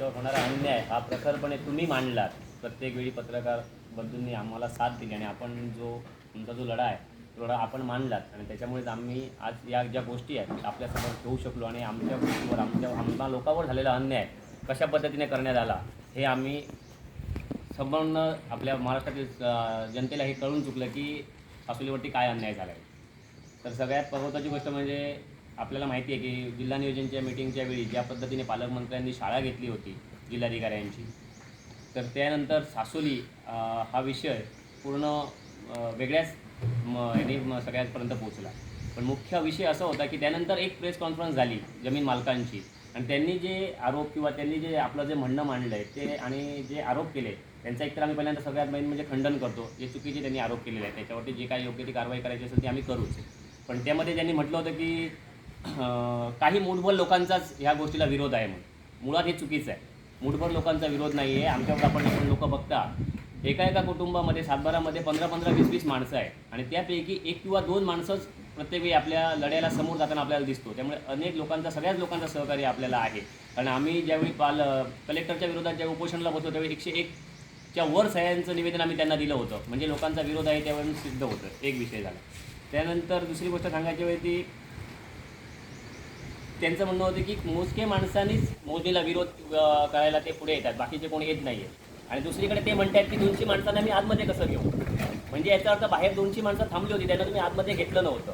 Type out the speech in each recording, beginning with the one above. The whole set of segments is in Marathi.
आमच्यावर होणारा अन्याय हा प्रखरपणे तुम्ही मांडलात. प्रत्येक वेळी पत्रकार बंधूंनी आम्हाला साथ दिली आणि आपण जो तुमचा जो लढा आहे तो लढा आपण मांडलात. आणि त्याच्यामुळेच आम्ही आज या ज्या गोष्टी आहेत आपल्यासमोर ठेवू शकलो आणि आमच्या गोष्टीवर आमच्या आमच्या लोकांवर झालेला अन्याय कशा पद्धतीने करण्यात आला हे आम्ही संपूर्ण आपल्या महाराष्ट्रातील जनतेला हे कळून चुकलं की सासुलीवरती काय अन्याय झाला आहे तर सगळ्यात महत्त्वाची गोष्ट म्हणजे आपल्याला माहिती आहे की जिल्हा नियोजनच्या मिटिंगच्या वेळी ज्या पद्धतीने पालकमंत्र्यांनी शाळा घेतली होती जिल्हाधिकाऱ्यांची तर त्यानंतर सासोली हा विषय पूर्ण वेगळ्याच म- याने सगळ्यांपर्यंत पोहोचला. पण मुख्य विषय असा होता की त्यानंतर एक प्रेस कॉन्फरन्स झाली जमीन मालकांची आणि त्यांनी जे आरोप किंवा त्यांनी जे आपलं जे म्हणणं मांडलं आहे ते आणि जे आरोप केले त्यांचा एकतर आम्ही पहिल्यांदा सगळ्यात मेन म्हणजे खंडन करतो जे चुकीचे त्यांनी आरोप केलेले आहेत त्याच्यावरती जे काही योग्य ती कारवाई करायची असेल ती आम्ही करूच. पण त्यामध्ये त्यांनी म्हटलं होतं की काही मूठभर लोकांचाच ह्या गोष्टीला विरोध आहे म्हणून. मुळात हे चुकीचं आहे. मूठभर लोकांचा विरोध नाही आहे आमच्यावर आपण आपण लोक बघता. एका एका कुटुंबामध्ये सातबारामध्ये पंधरा पंधरा वीस वीस माणसं आहे आणि त्यापैकी एक किंवा दोन माणसंच प्रत्येक वेळी आपल्या लढ्याला समोर जाताना आपल्याला दिसतो. त्यामुळे अनेक लोकांचा सगळ्याच लोकांचा सहकार्य आपल्याला आहे. कारण आम्ही ज्यावेळी पाल कलेक्टरच्या विरोधात ज्या उपोषणाला बसतो त्यावेळी एकशे एकच्या वर सह्यांचं निवेदन आम्ही त्यांना दिलं होतं. म्हणजे लोकांचा विरोध आहे त्यावरून सिद्ध होतं. एक विषय झाला. त्यानंतर दुसरी गोष्ट सांगायची वेळी ती त्यांचं म्हणणं होतं की मोजके माणसांनीच मोदीला विरोध करायला ते पुढे येतात. बाकीचे कोणी येत नाही आणि दुसरीकडे ते म्हणतात की दोनशे माणसांना मी आतमध्ये कसं घेऊ? म्हणजे याचा अर्थ बाहेर दोनशे माणसं थांबली होती त्यांना तुम्ही आतमध्ये घेतलं नव्हतं.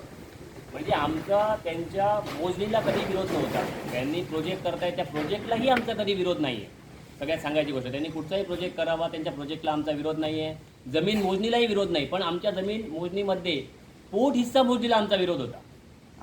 म्हणजे आमचा त्यांच्या मोजणीला कधी विरोध नव्हता. त्यांनी प्रोजेक्ट करताय त्या प्रोजेक्टलाही आमचा कधी विरोध नाही आहे सगळ्यात सांगायची गोष्ट त्यांनी कुठचाही प्रोजेक्ट करावा त्यांच्या प्रोजेक्टला आमचा विरोध नाही आहे जमीन मोजणीलाही विरोध नाही पण आमच्या जमीन मोजणीमध्ये पोट हिस्सा मोजणीला आमचा विरोध होता.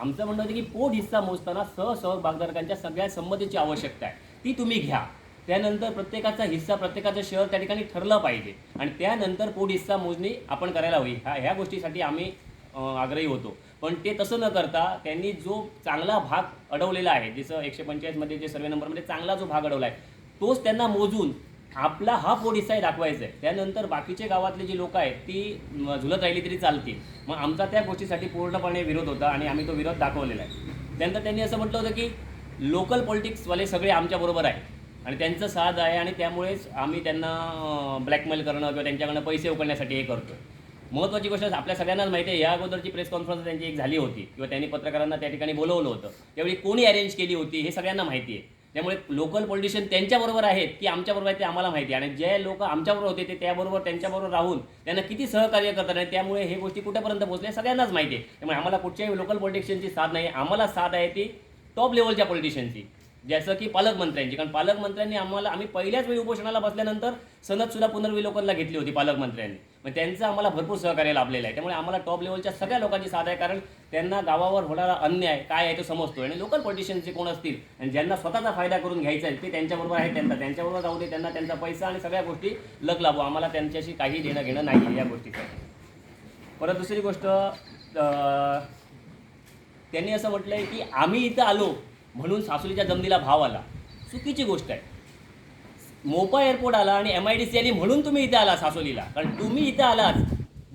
आमचं म्हणणं होतं की पोट हिस्सा मोजताना सहसह भागधारकांच्या सगळ्या संमतीची आवश्यकता आहे. ती तुम्ही घ्या. त्यानंतर प्रत्येकाचा हिस्सा प्रत्येकाचं शहर त्या ठिकाणी ठरलं पाहिजे. आणि त्यानंतर पोट हिस्सा मोजणी आपण करायला हवी. ह्या ह्या गोष्टीसाठी आम्ही आग्रही होतो. पण ते तसं न करता त्यांनी जो चांगला भाग अडवलेला आहे जसं एकशे पंचेचाळीसमध्ये जे सर्वे नंबरमध्ये चांगला जो भाग अडवला आहे तोच त्यांना मोजून आपला हा ओडिसा आहे दाखवायचा आहे त्यानंतर बाकीचे गावातले जी लोक आहेत ती झुलत राहिली तरी चालतील. मग आमचा त्या गोष्टीसाठी पूर्णपणे विरोध होता आणि आम्ही तो विरोध दाखवलेला आहे. त्यानंतर त्यांनी असं म्हटलं होतं की लोकल पॉलिटिक्सवाले सगळे आमच्याबरोबर आहे आणि त्यांचं साथ आहे आणि त्यामुळेच आम्ही त्यांना ब्लॅकमेल करणं किंवा त्यांच्याकडनं पैसे उकळण्यासाठी हे करतो महत्त्वाची गोष्ट आपल्या सगळ्यांनाच माहिती आहे या अगोदरची प्रेस कॉन्फरन्स त्यांची एक झाली होती किंवा त्यांनी पत्रकारांना त्या ठिकाणी बोलवलं होतं. त्यावेळी कोणी अरेंज केली होती हे सगळ्यांना माहिती आहे. त्यामुळे लोकल पॉलिटिशियन त्यांच्याबरोबर आहेत की आमच्याबरोबर आहेत ते आम्हाला माहिती आहे. आणि जे लोक आमच्याबरोबर होते ते त्याबरोबर त्यांच्याबरोबर राहून त्यांना किती सहकार्य करतात आणि त्यामुळे हे गोष्टी कुठेपर्यंत पोहोचल्या सगळ्यांनाच माहिती आहे. त्यामुळे आम्हाला कुठच्याही लोकल पॉलिटिशियनची साथ नाही. आम्हाला साथ आहे ती टॉप लेवलच्या पॉलिटिशियनची जसं की पालकमंत्र्यांची. कारण पालकमंत्र्यांनी आम्हाला आम्ही पहिल्याच वेळी उपोषणाला बसल्यानंतर सनदसुद्धा पुनर्विलोकनला घेतली होती पालकमंत्र्यांनी. मग त्यांचं आम्हाला भरपूर सहकार्य लाभलेलं आहे. त्यामुळे आम्हाला टॉप लेवलच्या सगळ्या लोकांची साथ आहे. कारण त्यांना गावावर होणारा अन्याय काय आहे तो समजतो आणि लोकल पॉलिटिशियनचे कोण असतील आणि ज्यांना स्वतःचा फायदा करून घ्यायचा आहे ते त्यांच्याबरोबर आहे त्यांचा. त्यांच्याबरोबर जाऊ दे त्यांना त्यांचा पैसा आणि सगळ्या गोष्टी लग लाभू आम्हाला त्यांच्याशी काही देणं घेणं नाही आहे या गोष्टीसाठी परत दुसरी गोष्ट त्यांनी असं म्हटलं आहे की आम्ही इथं आलो म्हणून सासुलीच्या जमिनीला भाव आला. चुकीची गोष्ट आहे. मोपा एअरपोर्ट आला आणि एम आय डी सी आली म्हणून तुम्ही इथे आला सासोलीला. कारण तुम्ही इथं आलात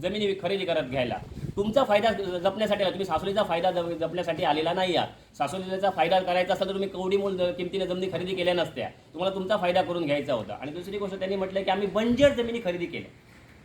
जमिनी खरेदी करत घ्यायला. तुमचा फायदा जपण्यासाठी आला. तुम्ही सासोलीचा फायदा जप- जपण्यासाठी आलेला नाही आहात. सासोलीचा फायदा करायचा असला तर तुम्ही कवडी मोल किमतीने जमिनी खरेदी केल्या नसत्या. तुम्हाला तुमचा फायदा करून घ्यायचा होता. आणि दुसरी गोष्ट त्यांनी म्हटलं की आम्ही बंजर जमिनी खरेदी केल्या.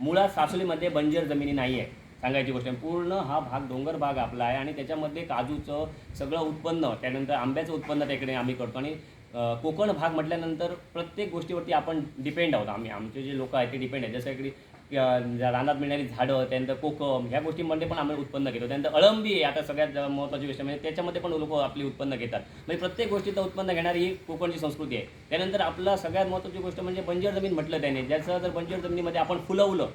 मुळात सासोलीमध्ये बंजर जमिनी नाही आहे. सांगायची गोष्ट पूर्ण हा भाग डोंगर भाग आपला आहे आणि त्याच्यामध्ये काजूचं सगळं उत्पन्न त्यानंतर आंब्याचं उत्पन्न त्याकडे आम्ही करतो. आणि कोकण भाग म्हटल्यानंतर प्रत्येक गोष्टीवरती आपण डिपेंड आहोत. आम्ही आमचे जे लोक आहेत ते डिपेंड आहेत. जसं इकडे ज्या रानात मिळणारी झाडं त्यानंतर कोकम ह्या गोष्टींमध्ये पण आम्ही उत्पन्न घेतो. त्यानंतर अळंबी आहे. आता सगळ्यात महत्त्वाची गोष्ट म्हणजे त्याच्यामध्ये पण लोक आपली उत्पन्न घेतात. म्हणजे प्रत्येक गोष्टीचं उत्पन्न घेणारी ही कोकणची संस्कृती आहे. त्यानंतर आपला सगळ्यात महत्त्वाची गोष्ट म्हणजे बंजर जमीन म्हटलं त्याने. ज्याचं जर बंजर जमिनीमध्ये आपण फुलवलं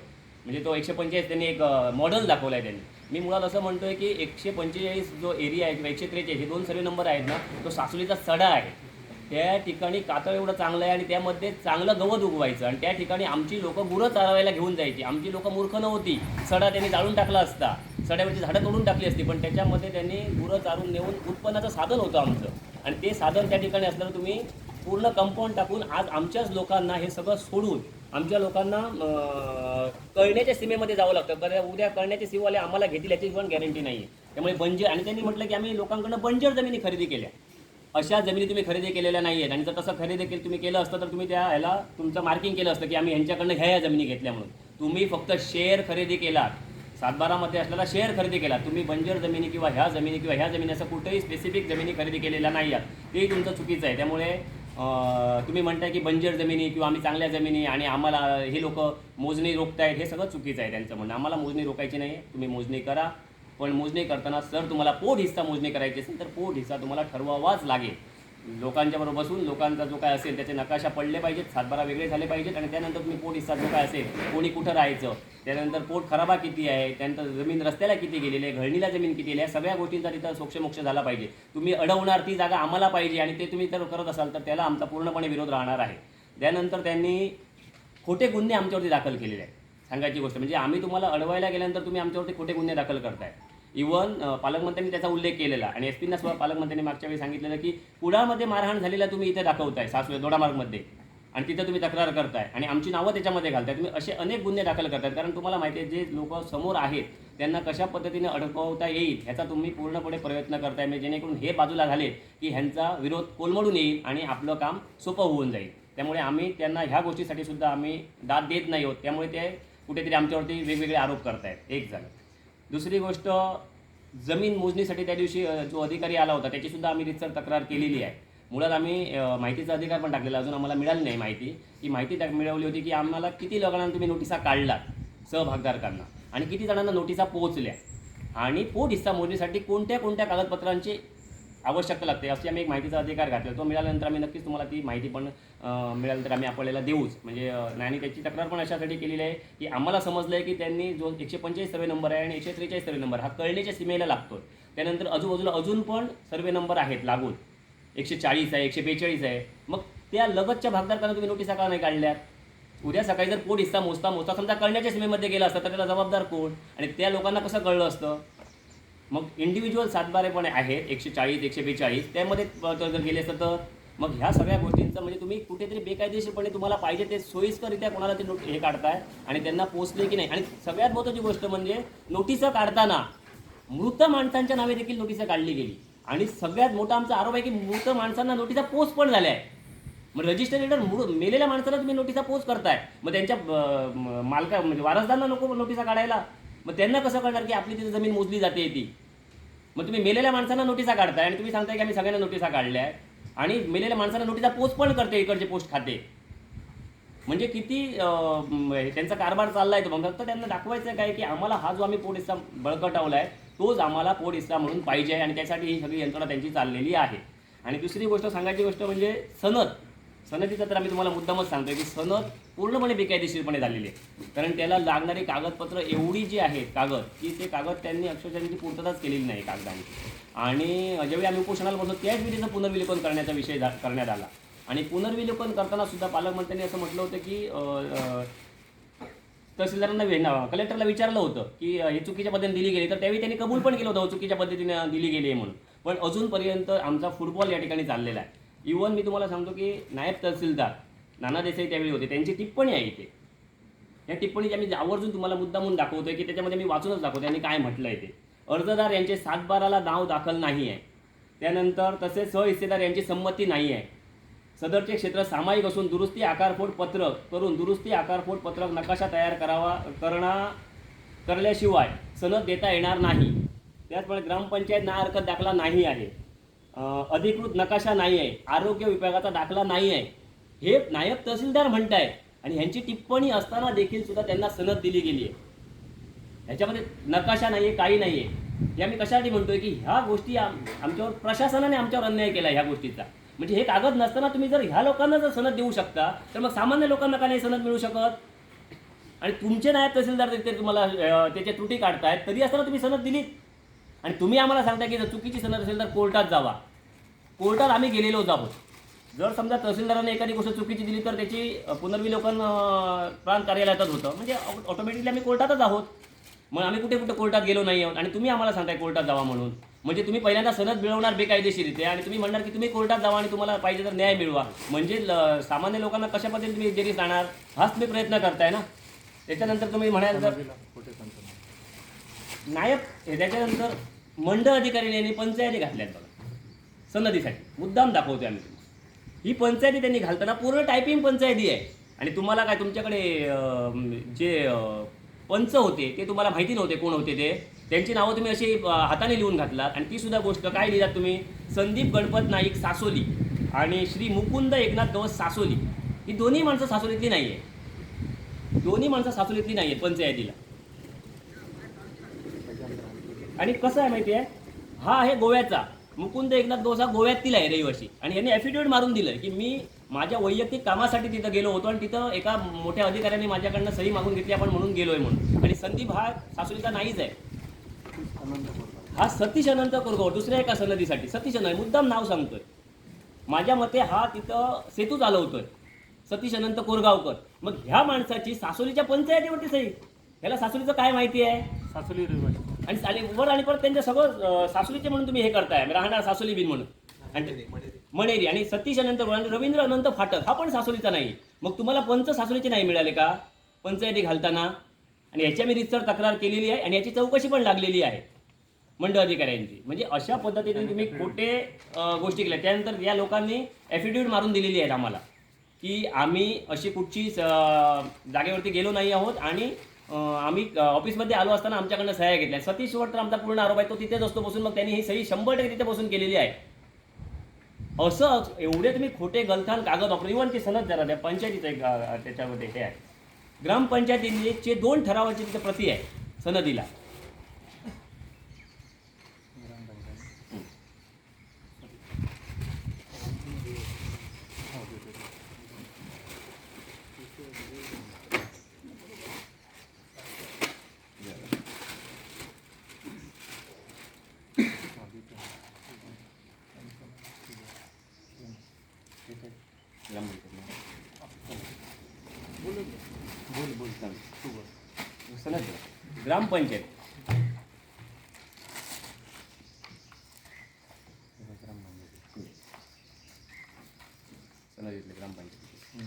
म्हणजे तो एकशे पंचेचाळीस त्यांनी एक मॉडेल दाखवला आहे त्यांनी. मी मुळात असं म्हणतोय की एकशे पंचेचाळीस जो एरिया आहे किंवा एकशे त्रेचाळीस हे दोन सर्वे नंबर आहेत ना तो सासुलीचा सडा आहे. त्या ठिकाणी कातळ एवढं चांगलं आहे आणि त्यामध्ये चांगलं गवत उगवायचं. आणि त्या ठिकाणी आमची लोकं गुरं चालवायला घेऊन जायची. आमची लोकं मूर्ख नव्हती. सडा त्यांनी जाळून टाकला असता. सड्यावरची झाडं तोडून टाकली असती. पण त्याच्यामध्ये त्यांनी गुरं चालून नेऊन उत्पन्नाचं साधन होतं आमचं. आणि ते साधन त्या ठिकाणी असल्यानं तुम्ही पूर्ण कंपाऊंड टाकून आज आमच्याच लोकांना हे सगळं सोडून आमच्या लोकांना कळण्याच्या सीमेमध्ये जावं लागतं. कारण उद्या कळण्याचे सीमावाले आम्हाला घेतील याची पण गॅरंटी नाही आहे त्यामुळे बंजर आणि त्यांनी म्हटलं की आम्ही लोकांकडनं बंजर जमिनी खरेदी केल्या. अशा जमिनी तुम्ही खरेदी केलेल्या नाही आहेत आणि जर तसं खरेदी केलं तुम्ही केलं असतं तर तुम्ही त्या ह्याला तुमचं मार्किंग केलं असतं की आम्ही यांच्याकडनं ह्या ह्या जमिनी घेतल्या म्हणून. तुम्ही फक्त शेअर खरेदी केलात. सातबारामध्ये असलेला शेअर खरेदी केला तुम्ही बंजर जमिनी किंवा ह्या जमिनी किंवा ह्या जमिनी असं कुठेही स्पेसिफिक जमिनी खरेदी केलेल्या नाही आहात तेही तुमचं चुकीचं आहे. त्यामुळे तुम्ही म्हणताय की बंजर जमिनी किंवा आम्ही चांगल्या जमिनी आणि आम्हाला हे लोक मोजणी रोखतायत हे सगळं चुकीचं आहे त्यांचं म्हणणं. आम्हाला मोजणी रोखायची नाही. तुम्ही मोजणी करा. पण मोजणी करताना सर तुम्हाला पोट हिस्सा मोजणी करायची असेल तर पोट हिस्सा तुम्हाला ठरवावाच लागेल. लोकांच्या बरोबर बसून लोकांचा जो काय असेल त्याचे नकाशा पडले पाहिजेत सातबारा वेगळे झाले पाहिजेत आणि त्यानंतर तुम्ही पोट हिस्सा जो काय असेल कोणी कुठं राहायचं त्यानंतर पोट खराबा किती आहे त्यानंतर जमीन रस्त्याला किती गेलेली आहे घळणीला जमीन किती आहे सगळ्या गोष्टींचा तिथं सोक्षमोक्ष झाला पाहिजे. तुम्ही अडवणार ती जागा आम्हाला पाहिजे आणि ते तुम्ही जर करत असाल तर त्याला आमचा पूर्णपणे विरोध राहणार आहे. त्यानंतर त्यांनी खोटे गुन्हे आमच्यावरती दाखल केलेले आहेत. सांगायची गोष्ट म्हणजे आम्ही तुम्हाला अडवायला गेल्यानंतर तुम्ही आमच्यावरती खोटे गुन्हे दाखल करताय. इवन पालकमंत्र्यांनी त्याचा उल्लेख केलेला. आणि एस पींना स्वतः पालकमंत्र्यांनी मागच्या वेळी सांगितलेलं की कुडाळमध्ये मारहाण झालेला तुम्ही इथे दाखवताय सासवे दोडामार्गमध्ये. आणि तिथं तुम्ही तक्रार करताय. आणि आमची नावं त्याच्यामध्ये घालताय. तुम्ही असे अनेक गुन्हे दाखल करतात कारण तुम्हाला माहिती आहे जे लोक समोर आहेत त्यांना कशा पद्धतीने अडकवता येईल ह्याचा तुम्ही पूर्णपणे प्रयत्न करताय. म्हणजे जेणेकरून हे बाजूला झाले की ह्यांचा विरोध कोलमडून येईल आणि आपलं काम सोपं होऊन जाईल. त्यामुळे आम्ही त्यांना ह्या गोष्टीसाठी सुद्धा आम्ही दाद देत नाही आहोत. त्यामुळे ते कुठेतरी आमच्यावरती वेगवेगळे आरोप करतायत. एक झालं. दुसरी गोष्ट जमीन मोजणीसाठी त्या दिवशी जो अधिकारी आला होता त्याचीसुद्धा आम्ही रितसर तक्रार केलेली आहे. मुळात आम्ही माहितीचा अधिकार पण टाकलेला अजून आम्हाला मिळाली नाही माहिती. ती माहिती त्या मिळवली होती की आम्हाला किती लोकांना तुम्ही नोटिसा काढलात सहभागधारकांना आणि किती जणांना नोटिसा पोहोचल्या. आणि पोट हिस्सा मोजणीसाठी कोणत्या कोणत्या कागदपत्रांची आवश्यकता लागते. अशी आम्ही एक माहितीचा अधिकार घातला तो मिळाल्यानंतर आम्ही नक्कीच तुम्हाला ती माहिती पण मिळाल्यानंतर आम्ही आपल्याला देऊच. म्हणजे नाही आणि त्याची तक्रार पण अशासाठी केलेली आहे की आम्हाला समजलं आहे की त्यांनी जो एकशे पंचेचाळीस सर्वे नंबर आहे आणि एकशे त्रेचाळीस सर्वे नंबर हा कळणीच्या सीमेला लागतो त्यानंतर आजूबाजूला अजून पण सर्वे नंबर आहेत लागून. एकशे चाळीस आहे एकशे बेचाळीस आहे. मग त्या लगतच्या भागधारकांना तुम्ही नोटीसा का नाही काढल्यात? उद्या सकाळी जर पोट हिस्सा मोजता मोजता समजा कळण्याच्या सीमेमध्ये गेला असता तर त्याला जबाबदार कोण? आणि त्या लोकांना कसं कळलं असतं? मग इंडिव्हिज्युअल सातबारे पण आहेत एकशे चाळीस एकशे बेचाळीस त्यामध्ये जर गेले असतं तर? मग ह्या सगळ्या गोष्टींचं म्हणजे तुम्ही कुठेतरी बेकायदेशीरपणे तुम्हाला पाहिजे ते सोयीस्करित्या कोणाला ते नोट हे काढताय आणि त्यांना पोचले की नाही. आणि सगळ्यात महत्त्वाची गोष्ट म्हणजे नोटिसा काढताना मृत माणसांच्या नावे देखील नोटिसा काढली गेली. आणि सगळ्यात मोठा आमचा आरोप आहे की मृत माणसांना नोटिसा पोस्ट पण झाल्या आहे मग रजिस्टर लिडर मृ मेलेल्या माणसाला तुम्ही नोटिसा पोस्ट करताय. मग त्यांच्या मालका म्हणजे वारसदारांना नको नोटिसा काढायला. मग त्यांना कसं कळणार की आपली तिथे जमीन मोजली जाते ती? मग तुम्ही मेलेल्या माणसांना नोटिसा काढताय आणि तुम्ही सांगताय की आम्ही सगळ्यांना नोटिसा काढल्या आणि मेलेल्या माणसांना नोटिसा पोच पण करते इकडचे पोस्ट खाते. म्हणजे किती त्यांचा कारभार चाललाय तो. मग फक्त त्यांना दाखवायचं काय की आम्हाला हा जो आम्ही पोट हिस्सा बळकटावला आहे तोच आम्हाला पोट हिस्सा म्हणून पाहिजे आहे आणि त्यासाठी ही सगळी यंत्रणा त्यांची चाललेली आहे. आणि दुसरी गोष्ट सांगायची गोष्ट म्हणजे सनद. सनदीचा तर आम्ही तुम्हाला मुद्दामच सांगतोय की सनद पूर्णपणे बेकायदेशीरपणे झालेली आहे. कारण त्याला लागणारी कागदपत्र एवढी जी आहेत कागद की ते कागद त्यांनी अक्षरशः पूर्तताच केलेली नाही कागदांनी आणि ज्यावेळी आम्ही उपोषणाला बसलो त्याच विधीचं पुनर्विलोकन करण्याचा विषय करण्यात आला. आणि पुनर्विलोकन करताना सुद्धा पालकमंत्र्यांनी असं म्हटलं होतं की तहसीलदारांना कलेक्टरला विचारलं होतं की हे चुकीच्या पद्धतीने दिली गेली तर त्यावेळी त्यांनी कबूल पण केलं होतं चुकीच्या पद्धतीने दिली गेली आहे म्हणून. पण अजूनपर्यंत आमचा फुटबॉल या ठिकाणी चाललेला आहे. इवन मी तुम्हाला सांगतो की नायब तहसीलदार नाना देसाई त्यावेळी होते. त्यांची टिप्पणी आहे इथे. या टिप्पणीच्या आम्ही आवर्जून तुम्हाला मुद्दामून दाखवतोय की त्याच्यामध्ये मी वाचूनच दाखवतो त्यांनी काय म्हटलंय ते. अर्जदार यांचे सातबाराला नाव दाखल नाही आहे त्यानंतर तसेच सहहिस्सेदार यांची संमती नाही आहे सदरचे क्षेत्र सामायिक असून दुरुस्ती आकारफोड पत्रक करून दुरुस्ती आकारफोड पत्रक नकाशा तयार करावा करणा करल्याशिवाय सनद देता येणार नाही. त्याचप्रमाणे ग्रामपंचायत ना हरकत दाखला नाही आहे. अधिकृत नकाशा नाही आहे आरोग्य विभागाचा दाखला नाही आहे हे नायब तहसीलदार म्हणताय आणि ह्यांची टिप्पणी असताना देखील सुद्धा त्यांना सनद दिली गेली आहे ह्याच्यामध्ये नकाशा नाही आहे काही नाही आहे हे आम्ही कशासाठी म्हणतोय की ह्या गोष्टी आमच्यावर प्रशासनाने आमच्यावर अन्याय केला ह्या गोष्टीचा. म्हणजे हे कागद नसताना तुम्ही जर ह्या लोकांना जर सनद देऊ शकता तर मग सामान्य लोकांना का नाही सनद मिळू शकत? आणि तुमचे नायब तहसीलदार ते तुम्हाला त्याच्या त्रुटी काढतायत तरी असताना तुम्ही सनद दिलीत. आणि तुम्ही आम्हाला सांगताय की जर चुकीची सनद असेल तर कोर्टात जावा. कोर्टात आम्ही गेलेलोच आहोत. जर समजा तहसीलदाराने एखादी गोष्ट चुकीची दिली तर त्याची पुनर्विलोकन प्राण प्रांत कार्यालयातच होतं. म्हणजे ऑटोमॅटिकली आम्ही कोर्टातच आहोत. मग आम्ही कुठे कुठे कोर्टात गेलो नाही आहोत. आणि तुम्ही आम्हाला सांगताय कोर्टात जावा म्हणून. म्हणजे तुम्ही पहिल्यांदा सनद मिळवणार बेकायदेशीरित्या आणि तुम्ही म्हणणार की तुम्ही कोर्टात जावा आणि तुम्हाला पाहिजे तर न्याय मिळवा. म्हणजे ल- सामान्य लोकांना कशा पद्धतीने तुम्ही जेरी जाणार हाच तुम्ही प्रयत्न करताय ना? त्याच्यानंतर तुम्ही म्हणाल तर नायब त्याच्यानंतर मंडळ अधिकारी यांनी पंचायती घातल्यात बघा. सनदीसाठी मुद्दाम दाखवतो आम्ही तुम्हाला. ही पंचायती त्यांनी घालताना पूर्ण टायपिंग पंचायती आहे. आणि तुम्हाला काय तुमच्याकडे जे पंच होते ते तुम्हाला माहिती नव्हते कोण होते ते. त्यांची नावं तुम्ही अशी हाताने लिहून घातलात. आणि ती सुद्धा गोष्ट काय लिहिलात तुम्ही? संदीप गणपत नाईक सासोली आणि श्री मुकुंद एकनाथ गवस सासोली. ही दोन्ही माणसं सासोलीतली नाही आहे दोन्ही माणसं सासोलीतली नाही आहेत पंचायतीला. आणि कसं आहे माहिती आहे? हा आहे गोव्याचा. मुकुंद एकनाथ गोसा गोव्यातील आहे रहिवाशी आणि यांनी ॲफिडेविट मारून दिलं की मी माझ्या वैयक्तिक कामासाठी तिथं गेलो होतो आणि तिथं एका मोठ्या अधिकाऱ्याने माझ्याकडनं सही मागून घेतली आपण म्हणून गेलोय म्हणून. आणि संदीप हा सासुरीचा नाहीच आहे. हा सतीश अनंत कोरगाव दुसऱ्या एका सनदीसाठी. सतीश अनंत मुद्दाम नाव सांगतोय. माझ्या मते हा तिथं सेतू चालवतोय. सतीश अनंत कोरगावकर. मग ह्या माणसाची सासोलीच्या पंचायतीवरती सही. ह्याला सासोलीचं काय माहिती आहे? सासोली रहिवासी. आणि आणि वर आणि परत त्यांच्या सगळं सासुलीचे म्हणून तुम्ही हे करताय. राहणार सासुली बिन म्हणून. आणि मणेरी आणि सतीश अनंत आणि रवींद्र अनंत फाटक हा पण सासुलीचा नाही. मग तुम्हाला पंच सासुलीचे नाही मिळाले का? पंचायती घालताना. आणि याच्या मी रितसर तक्रार केलेली आहे आणि याची चौकशी पण लागलेली आहे मंडळ अधिकाऱ्यांची. म्हणजे अशा पद्धतीने तुम्ही खोटे गोष्टी केल्या. त्यानंतर या लोकांनी ॲफिडेविट मारून दिलेली आहेत आम्हाला. की आम्ही अशी कुठची जागेवरती गेलो नाही आहोत आणि आम्ही ऑफिसमध्ये आलो असताना आमच्याकडनं सह्या घेतल्या. सतीश तर आमचा पूर्ण आरोप आहे तो तिथेच असतो बसून. मग त्यांनी ही सही शंभर टक्के तिथे बसून केलेली आहे. असं एवढे तुम्ही खोटे गलथान कागद वापरून इव्हन ते सनद झाला आहे पंचायतीचं एक त्याच्यामध्ये हे आहे. ग्रामपंचायतीचे दोन ठरावाची तिथे प्रती आहे सनदीला. ग्रामपंचायत. ग्रामपंचायत.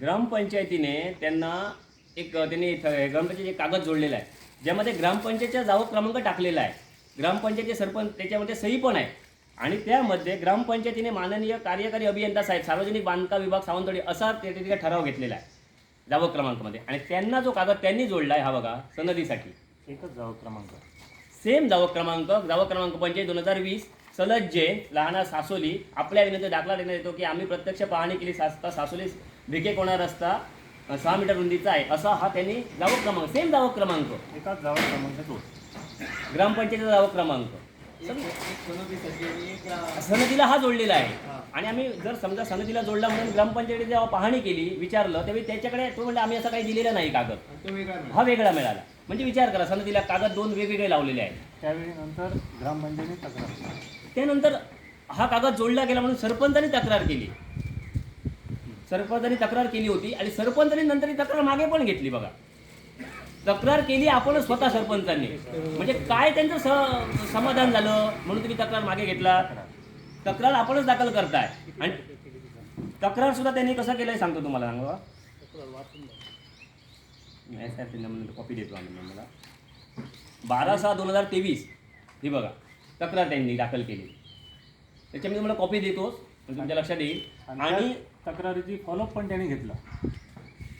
ग्रामपंचायतीने त्यांना एक त्यांनी थ- ग्रामपंचायत एक कागद जोडलेला आहे. ज्यामध्ये ग्रामपंचायतचा जावक क्रमांक टाकलेला आहे. ग्रामपंचायतचे सरपंच त्याच्यामध्ये सही पण आहे. आणि त्यामध्ये ग्रामपंचायतीने माननीय कार्यकारी अभियंता साहेब सार्वजनिक बांधकाम विभाग सावंतवाडी असा त्या तिथे ठराव घेतलेला आहे. जावक क्रमांकामध्ये. आणि त्यांना जो कागद त्यांनी जोडला आहे हा बघा सनदीसाठी. एकच जाऊ क्रमांक. सेम जावक क्रमांक. जावक क्रमांक पंचायत दोन हजार वीस सलज जैन लहाना सासोली आपल्या विनंती दाखला देण्यात येतो की आम्ही प्रत्यक्ष पाहणी केली सासता सासोली भिके कोणा रस्ता सहा मीटर रुंदीचा आहे असा हा त्यांनी जावक क्रमांक सेम जावक क्रमांक. एकाच जाऊ क्रमांक ग्रामपंचायतीचा जावक क्रमांक. सनदीला हा जोडलेला आहे. आणि आम्ही जर समजा सनदीला जोडला म्हणून ग्रामपंचायतीने जेव्हा पाहणी केली विचारलं त्यावेळी त्याच्याकडे तो म्हणजे आम्ही असं काही दिलेलं नाही कागद. हा वेगळा मिळाला. म्हणजे विचार करा सनदीला कागद दोन वेगवेगळे लावलेले आहेत. त्यावेळी नंतर ग्रामपंचायतीने तक्रार केली. त्यानंतर हा कागद जोडला गेला म्हणून सरपंचाने तक्रार केली. सरपंचाने तक्रार केली होती आणि सरपंचाने नंतर ही तक्रार मागे पण घेतली बघा. तक्रार केली आपणच स्वतः सरपंचांनी. म्हणजे काय त्यांचं स समाधान झालं? म्हणून तुम्ही तक्रार मागे घेतला. तक्रार आपणच दाखल करताय. आणि तक्रार सुद्धा त्यांनी कसं केलंय सांगतो तुम्हाला सांगा कॉपी देतो आम्ही मला. बारा सहा दोन हजार तेवीस ही बघा तक्रार त्यांनी दाखल केली. त्याच्यामध्ये मला कॉपी देतोच तुमच्या लक्षात येईल. आणि तक्रारीची फॉलोअप पण त्याने घेतला.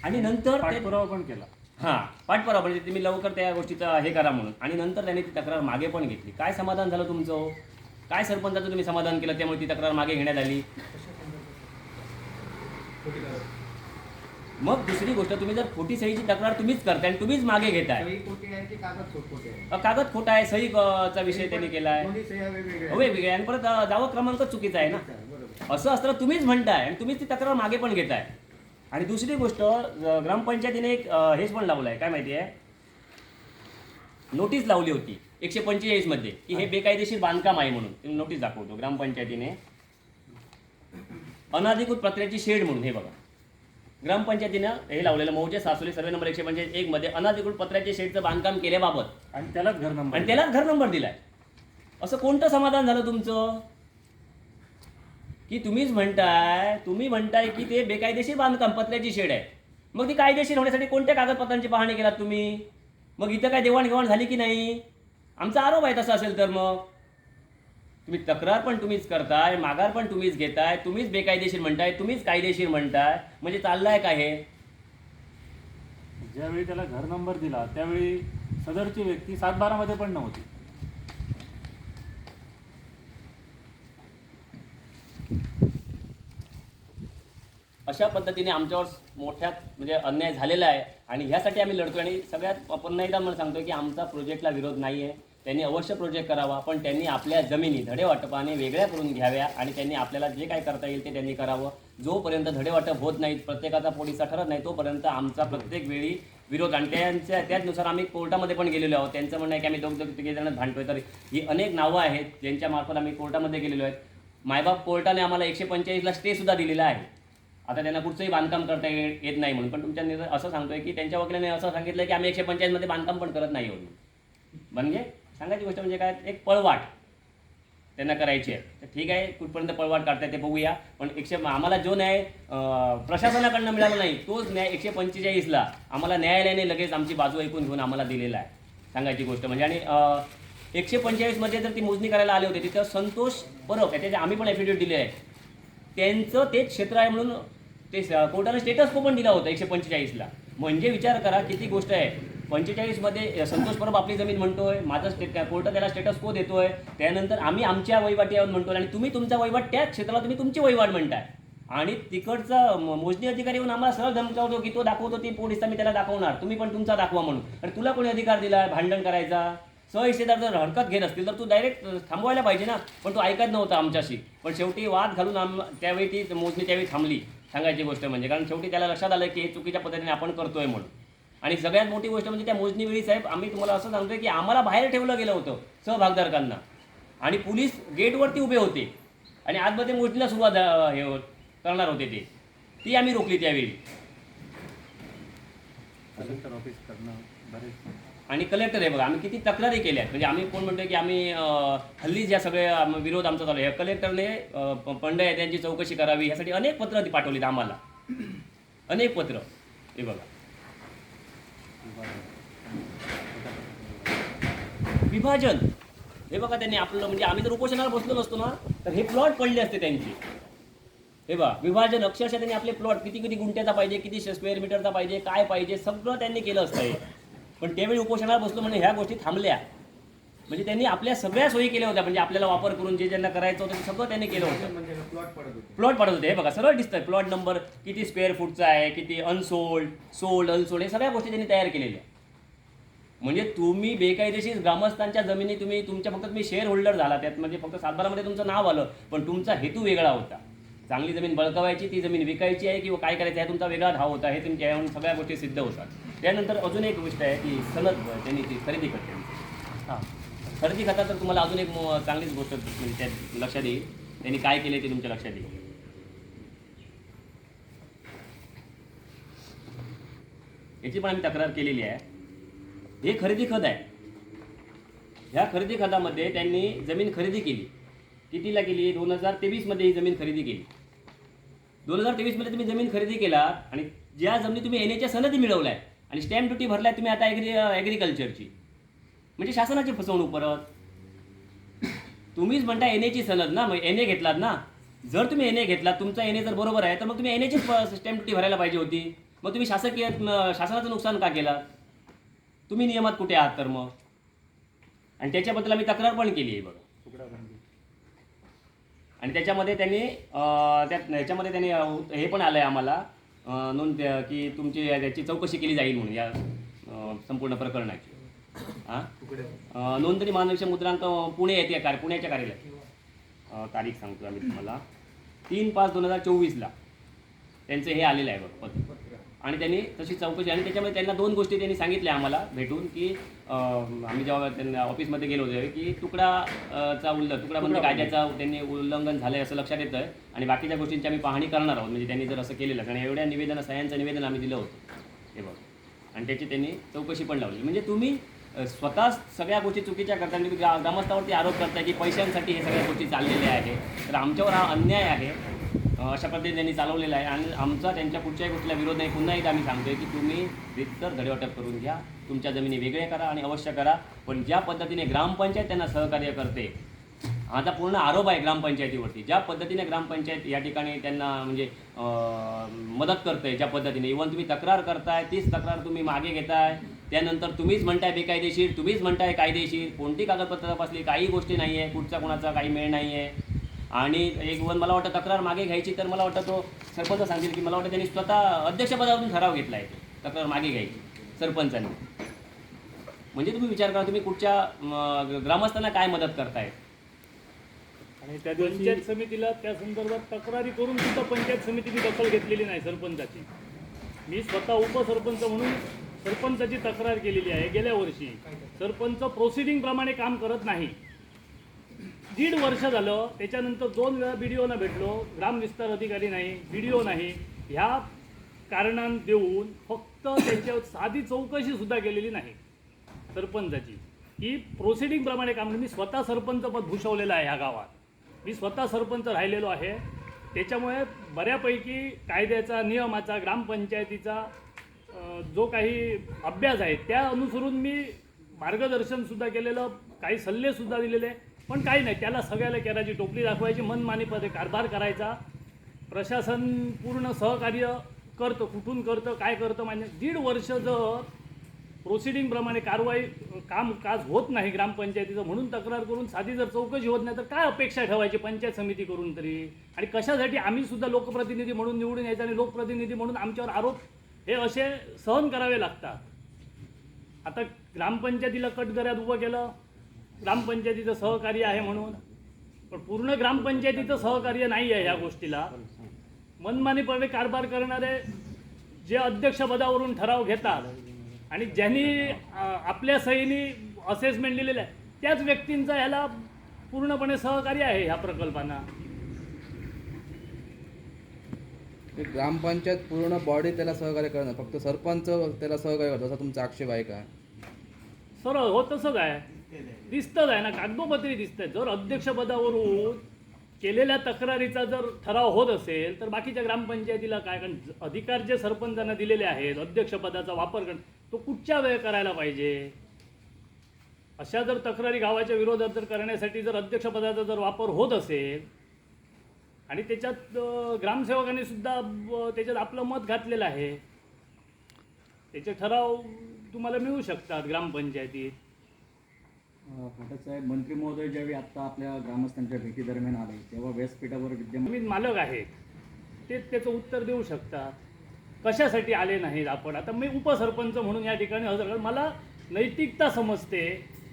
आणि नंतर ते- पाठपुरावा पण केला. हां पाठपुरावा म्हणजे तुम्ही लवकर त्या गोष्टीचा हे करा म्हणून. आणि नंतर त्याने ती तक्रार मागे पण घेतली. काय समाधान झालं तुमचं? हो? काय सरपंचाचं तुम्ही समाधान केलं त्यामुळे ती तक्रार मागे घेण्यात आली? मग दुसरी गोष्ट तुम्ही जर खोटी सहीची तक्रार तुम्हीच करताय आणि तुम्हीच मागे घेताय. कागद खोट आहे? सही चा विषय त्यांनी केला आहे दोन्ही सह्या वेगवेगळ्या आहेत. वेगवेगळे आणि परत जावं क्रमांक चुकीचा आहे ना. असं असताना तुम्हीच म्हणताय आणि तुम्हीच ती तक्रार मागे पण घेताय. आणि दुसरी गोष्ट ग्रामपंचायतीने एक हेच पण लावलं आहे. काय माहिती आहे? नोटीस लावली होती एकशे पंचेचाळीसमध्ये की हे बेकायदेशीर बांधकाम आहे म्हणून. नोटीस दाखवतो ग्रामपंचायतीने. अनाधिकृत पत्र्याची शेड म्हणून हे बघा. ग्रामपंचायतीनं हे लावलेलं मौजे सासोली सर्वे नंबर एकशे पंचायत एक मध्ये अनाधिकृत पत्र्याच्या शेडचं बांधकाम केल्याबाबत. आणि त्यालाच घर नंबर आणि त्यालाच घर नंबर दिलाय. असं कोणतं समाधान झालं तुमचं? की तुम्हीच म्हणताय तुम्ही म्हणताय की ते बेकायदेशीर बांधकाम पत्र्याची शेड आहे. मग ती कायदेशीर होण्यासाठी कोणत्या कागदपत्रांची पाहणी केलात तुम्ही? मग इथं काय देवाणघेवाण झाली की नाही? आमचा आरोप आहे तसा असेल तर मग. तुम्ही तक्रार पण तुम्हीच करताय माघार पण तुम्हीच घेताय तुम्हीच बेकायदेशीर म्हणताय तुम्हीच कायदेशीर म्हणताय. म्हणजे चाललंय काय हे? ज्यावेळी त्याला घर नंबर दिला त्यावेळी सदरची व्यक्ती सातबारामध्ये पण नव्हती. अशा पद्धतीने आमच्यावर मोठ्यात म्हणजे अन्याय झालेला आहे. आणि ह्यासाठी आम्ही लढतो आणि सगळ्यात पुन्हा एकदा मला सांगतो की आमचा प्रोजेक्टला विरोध नाही आहे त्यांनी अवश्य प्रोजेक्ट करावा. पण त्यांनी आपल्या जमिनी धडेवाटपाने वेगळ्या करून घ्याव्या आणि त्यांनी आपल्याला जे काय करता येईल ते त्यांनी करावं. जोपर्यंत धडेवाटप होत नाहीत प्रत्येकाचा पोलिसा ठरत नाही तोपर्यंत आमचा प्रत्येक वेळी विरोध आणि त्यांच्या त्याचनुसार आम्ही कोर्टामध्ये पण गेलेलो आहोत. त्यांचं म्हणणं आहे की आम्ही दोघ दोघ जण भांडतोय. तर ही अनेक नावं आहेत. ज्यांच्या मार्फत आम्ही कोर्टामध्ये गेलेलो आहेत. मायबाप कोर्टाने आम्हाला एकशे पंचेचाळीसला स्टे सुद्धा दिलेला आहे. आता त्यांना कुठचंही बांधकाम करता येत नाही म्हणून. पण तुमच्या निर्णय असं सांगतोय की त्यांच्या वकिलाने असं सांगितलं की आम्ही एकशे पंचाळीसमध्ये बांधकाम पण करत नाही म्हणून म्हणजे सांगायची गोष्ट म्हणजे काय? एक पळवाट त्यांना करायची आहे. तर ठीक आहे कुठपर्यंत पळवाट काढताय ते बघूया. पण एकशे आम्हाला जो न्याय प्रशासनाकडनं मिळाला नाही तोच न्याय एकशे पंचेचाळीसला आम्हाला न्यायालयाने लगेच आमची बाजू ऐकून घेऊन आम्हाला दिलेला आहे. सांगायची गोष्ट म्हणजे आणि एकशे पंचेचाळीसमध्ये जर ती मोजणी करायला आले होते तिथं संतोष परब आहे त्याचे आम्ही पण ॲफिडेविट दिले आहे त्यांचं तेच क्षेत्र आहे म्हणून ते कोर्टाने स्टेटस को पण दिला होता एकशे पंचेचाळीसला. म्हणजे विचार करा किती गोष्ट आहे. पंचेचाळीसमध्ये संतोष परब आपली जमीन म्हणतोय माझा स्टेट कोर्ट त्याला स्टेटस को देतोय. त्यानंतर आम्ही आमच्या वहिवाटीवर म्हणतोय आणि तुम्ही तुमचा वहिवाट त्याच क्षेत्राला तुम्ही तुमची वहिवाट म्हणताय. आणि तिकडचा मोजणी अधिकारी येऊन आम्हाला सरळ धमकावतो की तो दाखवतो ती पोलिसचा मी त्याला दाखवणार. तुम्ही पण तुमचा दाखवा म्हणून. आणि तुला कोणी अधिकार दिला? भांडण करायचा? सहहिस्सेदार जर हरकत घेत असतील तर तू डायरेक्ट थांबवायला पाहिजे ना. पण तो ऐकत नव्हता आमच्याशी. पण शेवटी वाद घालून आम त्यावेळी ती मोजणी त्यावेळी थांबली. सांगायची गोष्ट म्हणजे कारण शेवटी त्याला लक्षात आलं की हे चुकीच्या पद्धतीने आपण करतोय म्हणून. आणि सगळ्यात मोठी गोष्ट म्हणजे त्या मोजणीवेळी साहेब आम्ही तुम्हाला असं सांगतोय की आम्हाला बाहेर ठेवलं गेलं होतं सहभागधारकांना. आणि पोलीस गेटवरती उभे होते. आणि आतमध्ये मोजणीला सुरुवात हे करणार होते ते. ती आम्ही रोखली त्यावेळी. कलेक्टर ऑफिस करणं बरेच. आणि कलेक्टर आहे बघा आम्ही किती तक्रारी केल्या आहेत. म्हणजे आम्ही कोण म्हणतोय की आम्ही अं, हल्ली ज्या सगळे आम- विरोध आमचा चालू आहे. कलेक्टरने अं, आहे त्यांची चौकशी करावी यासाठी अनेक पत्र ती पाठवलीत आम्हाला. अनेक पत्र. हे बघा. विभाजन. हे बघा त्यांनी आपलं म्हणजे आम्ही जर उपोषणाला बसलो नसतो ना तर हे प्लॉट पडले असते त्यांचे. हे बघा विभाजन अक्षरशः त्यांनी आपले प्लॉट किती किती गुंठ्याचा पाहिजे किती स्क्वेअर मीटरचा पाहिजे काय पाहिजे सगळं त्यांनी केलं असतं हे पण त्यावेळी उपोषणाला बसलो म्हणजे ह्या गोष्टी थांबल्या. म्हणजे त्यांनी आपल्या सगळ्या सोयी केल्या होत्या म्हणजे आपल्याला वापर करून जे ज्यांना करायचं होतं ते सगळं त्यांनी केलं होतं. प्लॉट पडत होते. होते हे बघा सरळ दिसतंय. प्लॉट नंबर किती स्क्वेअर फूटचा आहे किती अनसोल्ड सोल्ड अनसोल्ड हे सगळ्या गोष्टी त्यांनी तयार केलेल्या. म्हणजे तुम्ही बेकायदेशीर ग्रामस्थांच्या जमिनी तुम्ही तुमच्या फक्त तुम्ही शेअर होल्डर झाला त्यात म्हणजे फक्त सातबारामध्ये तुमचं नाव आलं पण तुमचा हेतू वेगळा होता. चांगली जमीन बळकावायची ती जमीन विकायची आहे किंवा काय करायचं आहे तुमचा वेगळा धाव होता हे तुमच्या यावरून सगळ्या गोष्टी सिद्ध होतात. त्यानंतर अजून एक गोष्ट आहे की सनद त्यांनी ती खरेदी करते हां. खरेदी खाता तर तुम्हाला अजून एक चांगलीच गोष्ट म्हणजे त्यात लक्षात येईल. त्यांनी काय केले ते तुमच्या लक्षात येईल. याची पण आम्ही तक्रार केलेली आहे. हे खरेदी खत आहे. ह्या खरेदी खतामध्ये त्यांनी जमीन खरेदी केली. कितीला केली? दोन हजार तेवीसमध्ये ही जमीन खरेदी केली. दोन हजार तेवीसमध्ये तुम्ही जमीन खरेदी केला आणि ज्या जमिनी तुम्ही एन एच्या सनदी मिळवल्या आणि स्टॅम्प ड्युटी भरलाय तुम्ही आता ॲग्री ॲग्रिकल्चरची म्हणजे शासनाची फसवणूक परत. तुम्हीच म्हणता एन एची सनद ना मग एन ए घेतलात ना. जर तुम्ही एन ए घेतलात तुमचा एन ए जर बरोबर आहे तर मग तुम्ही एन एची स्टॅम्प ड्युटी भरायला पाहिजे होती. मग तुम्ही शासकीय शासनाचं नुकसान का केलं? तुम्ही नियमात कुठे आहात तर मग? आणि त्याच्याबद्दल आम्ही तक्रार पण केली आहे बघा. आणि त्याच्यामध्ये त्यांनी त्या त्यात ह्याच्यामध्ये त्यांनी हे पण आलं आहे आम्हाला नोंद की तुमची याची चौकशी केली जाईल म्हणून या संपूर्ण प्रकरणाची. हां? नोंदणी महानगरचे मुद्रांक पुणे येते कार्य पुण्याच्या कार्यालयात. तारीख सांगतो आम्ही तुम्हाला. तीन पाच दोन हजार चोवीसला. त्यांचं हे आलेलं आहे बघ पत्र. आणि त्यांनी तशी चौकशी आणि त्याच्यामध्ये त्यांना दोन गोष्टी त्यांनी सांगितल्या आम्हाला भेटून की आम्ही जेव्हा त्यांना ऑफिसमध्ये गेलो होतो की तुकडा अं, चा उल्लंघन तुकडाबंदी कायद्याचा त्यांनी उल्लंघन झालंय असं लक्षात येतं आहे आणि बाकीच्या गोष्टींची आम्ही पाहणी करणार आहोत म्हणजे त्यांनी जर असं केलेलं आहे. कारण एवढ्या निवेदन सह्यांचं निवेदन आम्ही दिलं होतं. हे बघ. आणि त्याची त्यांनी चौकशी पण लावली. म्हणजे तुम्ही स्वतः सगळ्या गोष्टी चुकीच्या करता तुम्ही ग्रा ग्रामस्थावरती आरोप करताय की पैशांसाठी हे सगळ्या गोष्टी चाललेल्या आहे तर आमच्यावर हा अन्याय आहे. अशा पद्धतीने त्यांनी चालवलेलं आहे. आणि आमचा त्यांच्या कुठच्याही गोष्टीला विरोध नाही. पुन्हा एकदा आम्ही सांगतोय की तुम्ही रितसर धडेवाटप करून घ्या. तुमच्या जमिनी वेगळे करा आणि अवश्य करा. पण ज्या पद्धतीने ग्रामपंचायत त्यांना सहकार्य करते आता पूर्ण आरोप आहे ग्रामपंचायतीवरती. ज्या पद्धतीने ग्रामपंचायत या ठिकाणी त्यांना म्हणजे मदत करते ज्या पद्धतीने. इव्हन तुम्ही तक्रार करताय तीच तक्रार तुम्ही मागे घेताय. त्यानंतर तुम्हीच म्हणताय बेकायदेशीर तुम्हीच म्हणताय कायदेशीर. कोणती कागदपत्र तपासली? काही गोष्टी नाही आहे कुठचा कोणाचा काही मेळ नाही आहे आणि एक वन मला वाटतं तक्रार मागे घ्यायची तर मला वाटतं तो सरपंच सांगतील की मला वाटतं त्यांनी स्वतः अध्यक्षपदावरून ठराव घेतला आहे तक्रार मागे घ्यायची सरपंचांनी. म्हणजे तुम्ही विचार करा तुम्ही कुठच्या ग्रामस्थांना काय मदत करताय? आणि त्या दिवशी पंचायत समितीला त्या संदर्भात तक्रारी करून सुद्धा पंचायत समितीने दखल घेतलेली नाही सरपंचाची. मी स्वतः उपसरपंच म्हणून सरपंचाची तक्रार केलेली आहे. गेल्या वर्षी सरपंच प्रोसिडिंग प्रमाणे काम करत नाही. दीड वर्ष झालं त्याच्यानंतर दोन वेळा बी डी ओना भेटलो. ग्राम विस्तार अधिकारी नाही बी डी ओ नाही. ह्या कारणां देऊन फक्त त्यांच्यावर साधी चौकशी सुद्धा केलेली नाही. सरपंचाची. ही प्रोसिडिंगप्रमाणे काम मी स्वतः सरपंच पद भूषवलेलं आहे ह्या गावात. मी स्वतः सरपंच राहिलेलो आहे. त्याच्यामुळे बऱ्यापैकी कायद्याचा नियमाचा ग्रामपंचायतीचा जो काही अभ्यास आहे त्या अनुसरून मी मार्गदर्शनसुद्धा केलेलं काही सल्लेसुद्धा दिलेले. पण काही नाही त्याला सगळ्याला केराची टोपली दाखवायची मनमानीपणे कारभार करायचा. प्रशासन पूर्ण सहकार्य करतं कुठून करतं काय करतं म्हणजे दीड वर्ष जर प्रोसिडिंगप्रमाणे कारवाई काम काज होत नाही ग्रामपंचायतीचं म्हणून तक्रार करून साधी जर चौकशी होत नाही तर काय अपेक्षा ठेवायची पंचायत समिती करून तरी? आणि कशासाठी आम्ही सुद्धा लोकप्रतिनिधी म्हणून निवडून यायचं आणि लोकप्रतिनिधी म्हणून आमच्यावर आरोप हे असे सहन करावे लागतात. आता ग्रामपंचायतीला कट गऱ्यात उभं केलं ग्रामपंचायतीचं सहकार्य आहे म्हणून. पण पूर्ण ग्रामपंचायतीचं सहकार्य नाही आहे या गोष्टीला. मनमानीपणे कारभार करणारे जे अध्यक्षपदावरून ठराव घेतात आणि ज्यांनी आपल्या सहीनी असेसमेंट लिहिलेलं आहे त्याच व्यक्तींचा ह्याला पूर्णपणे सहकार्य आहे ह्या प्रकल्पांना. ग्रामपंचायत पूर्ण बॉडी त्याला सहकार्य करणार फक्त सरपंच त्याला सहकार्य करतो असा तुमचा आक्षेप आहे का? सरळ हो तसंच आहे दिसतच आहे ना कागदोपत्री दिसतंय. जर अध्यक्षपदावरून केलेल्या तक्रारीचा जर ठराव होत असेल तर बाकीच्या ग्रामपंचायतीला काय? कारण अधिकार जे सरपंचांना दिलेले आहेत अध्यक्षपदाचा वापर करणं तो कुठच्या वेळ करायला पाहिजे? अशा जर तक्रारी गावाच्या विरोधात जर करण्यासाठी जर अध्यक्षपदाचा जर वापर होत असेल आणि त्याच्यात ग्रामसेवकांनी सुद्धा त्याच्यात आपलं मत घातलेलं आहे त्याचे ठराव तुम्हाला मिळू शकतात ग्रामपंचायतीत. पाठक साहेब मंत्री महोदय ज्यावेळी आत्ता आपल्या ग्रामस्थांच्या भेटी दरम्यान आले तेव्हा व्यासपीठावर विद्यमान मालक आहेत ते त्याचं उत्तर देऊ शकतात कशासाठी आले नाहीत आपण? आता मी उपसरपंच म्हणून या ठिकाणी हजर मला नैतिकता समजते.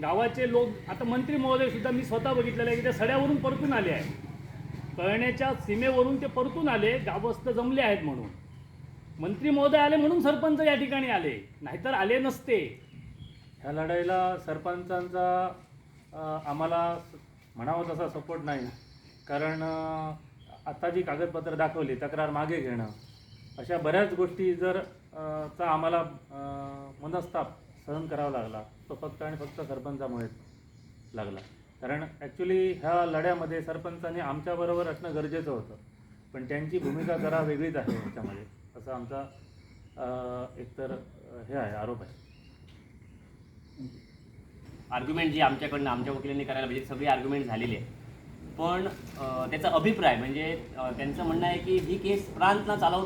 गावाचे लोक आता मंत्री महोदय सुद्धा मी स्वतः बघितलेलं आहे की ते सड्यावरून परतून आले आहे कळण्याच्या सीमेवरून ते परतून आले. गावस्थ जमले आहेत म्हणून. मंत्री महोदय आले म्हणून सरपंच या ठिकाणी आले. नाहीतर आले नसते. ह्या लढाईला सरपंचांचा आम्हाला म्हणावं तसा सपोर्ट नाही. कारण आत्ता जी कागदपत्र दाखवली तक्रार मागे घेणं अशा बऱ्याच गोष्टी जर चा आम्हाला मनस्ताप सहन करावा लागला तो फक्त आणि फक्त सरपंचामुळेच लागला. कारण ॲक्च्युली ह्या लढ्यामध्ये सरपंचांनी आमच्याबरोबर असणं गरजेचं होतं. पण त्यांची भूमिका जरा वेगळीच आहे याच्यामध्ये. असं आमचा एकतर हे आहे आरोप आहे. आर्ग्युमेंट जी आमच्याकडनं आमच्या वकिलांनी करायला पाहिजे सगळी आर्ग्युमेंट झालेली आहे. पण त्याचा अभिप्राय म्हणजे त्यांचं म्हणणं आहे की ही केस प्रांतला चालव